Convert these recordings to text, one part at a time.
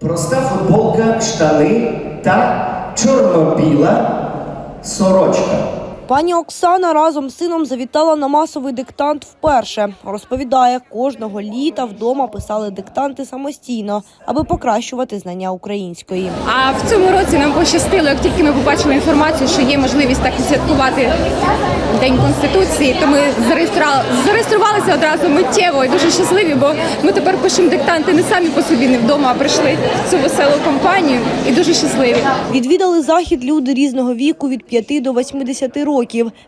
Проста футболка, штани та чорно-біла сорочка. Пані Оксана разом з сином завітала на масовий диктант вперше. Розповідає, кожного літа вдома писали диктанти самостійно, аби покращувати знання української. А в цьому році нам пощастило, як тільки ми побачили інформацію, що є можливість так святкувати День Конституції, то ми зареєстрували, зареєструвалися одразу миттєво і дуже щасливі, бо ми тепер пишемо диктанти не самі по собі, не вдома, а прийшли в цю веселу компанію і дуже щасливі. Відвідали захід люди різного віку від 5 до 80 років.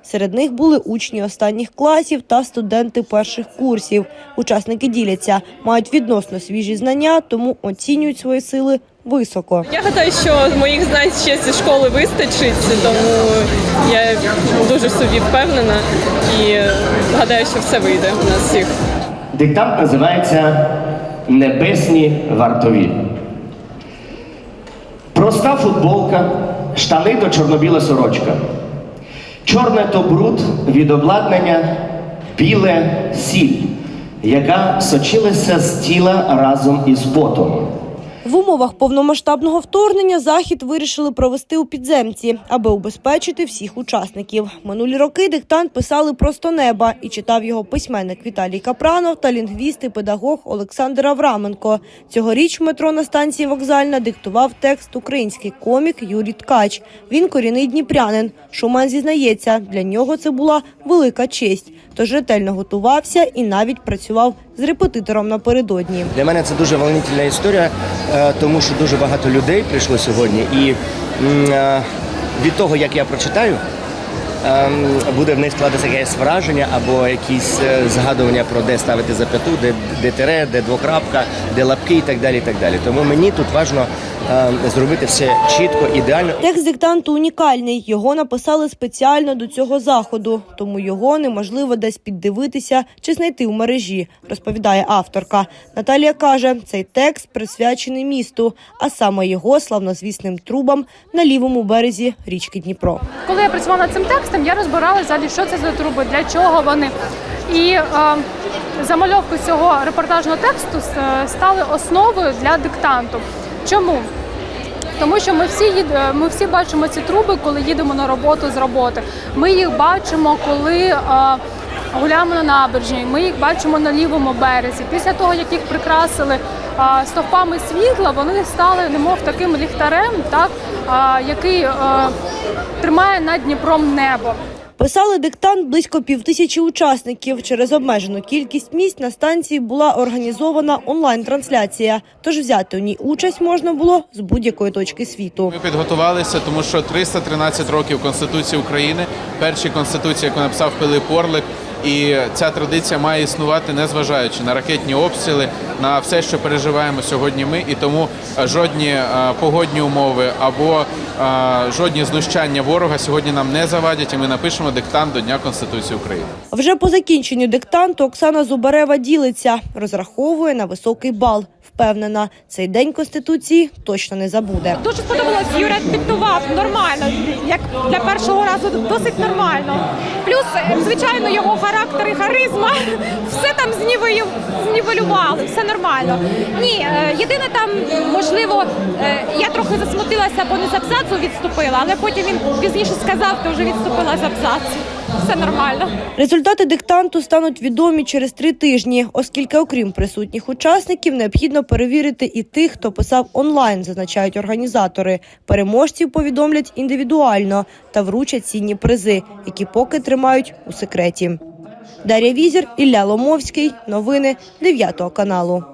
Серед них були учні останніх класів та студенти перших курсів. Учасники діляться, мають відносно свіжі знання, тому оцінюють свої сили високо. Я гадаю, що моїх знань ще зі школи вистачить, тому я дуже в собі впевнена і гадаю, що все вийде у нас всіх. Диктант називається Небесні вартові. Проста футболка, штани то чорно-біла сорочка. Чорне то бруд від обладнання, біле сіль, яка сочилася з тіла разом із потом. В умовах повномасштабного вторгнення захід вирішили провести у підземці, аби убезпечити всіх учасників. Минулі роки диктант писали просто неба і читав його письменник Віталій Капранов та лінгвіст і педагог Олександр Авраменко. Цьогоріч метро на станції вокзальна диктував текст український комік Юрій Ткач. Він корінний дніпрянин. Шуман зізнається, для нього це була велика честь. Тож ретельно готувався і навіть працював з репетитором напередодні. Для мене це дуже волнительна історія, е, тому що дуже багато людей прийшло сьогодні, і е, від того, як я прочитаю, ем, буде в них складатися якесь враження або якісь е, згадування про де ставити зап'яту, де, де тире, де двокрапка, де лапки і так далі. І так далі. Тому мені тут важливо зробити все чітко, ідеально. Текст диктанту унікальний. Його написали спеціально до цього заходу, тому його неможливо десь піддивитися чи знайти в мережі, розповідає авторка. Наталія каже, цей текст присвячений місту, а саме його славнозвісним трубам на лівому березі річки Дніпро. Коли я працювала над цим текстом, я розбирала взагалі, що це за труби, для чого вони. І е, замальовки цього репортажного тексту стали основою для диктанту. Чому? Тому що ми всі їд... е, ми всі бачимо ці труби, коли їдемо на роботу з роботи. Ми їх бачимо, коли е, гуляємо на набережній. Ми їх бачимо на лівому березі. Після того, як їх прикрасили е, стовпами світла, вони стали немов таким ліхтарем, так е, який е, тримає над Дніпром небо. Писали диктант близько півтисячі учасників. Через обмежену кількість місць на станції була організована онлайн-трансляція. Тож взяти у ній участь можна було з будь-якої точки світу. Ми підготувалися, тому що 313 років Конституції України, перші конституції, яку написав Пилип Орлик, і ця традиція має існувати, незважаючи на ракетні обстріли, на все, що переживаємо сьогодні. Ми і тому е, жодні е, погодні умови або е, жодні знущання ворога сьогодні нам не завадять, і ми напишемо диктант до Дня Конституції України. Вже по закінченню диктанту Оксана Зубарева ділиться, розраховує на високий бал. Впевнена, цей день конституції точно не забуде. Дуже сподобалось, Юра диктував нормально, як для першого разу досить нормально. Плюс, е, звичайно, його характер і харизма все там знівелю- знівелювали, все нормально. Ні, е, єдине там, можливо, е, я трохи засмутилася, бо не з абзацу відступила, але потім він пізніше сказав, то вже відступила з абзацу. Все нормально. Результати диктанту стануть відомі через три тижні, оскільки, окрім присутніх учасників, необхідно перевірити і тих, хто писав онлайн, зазначають організатори. Переможців повідомлять індивідуально та вручать цінні призи, які поки тримають у секреті. Дар'я Візір, Ілля Ломовський. Новини 9 каналу.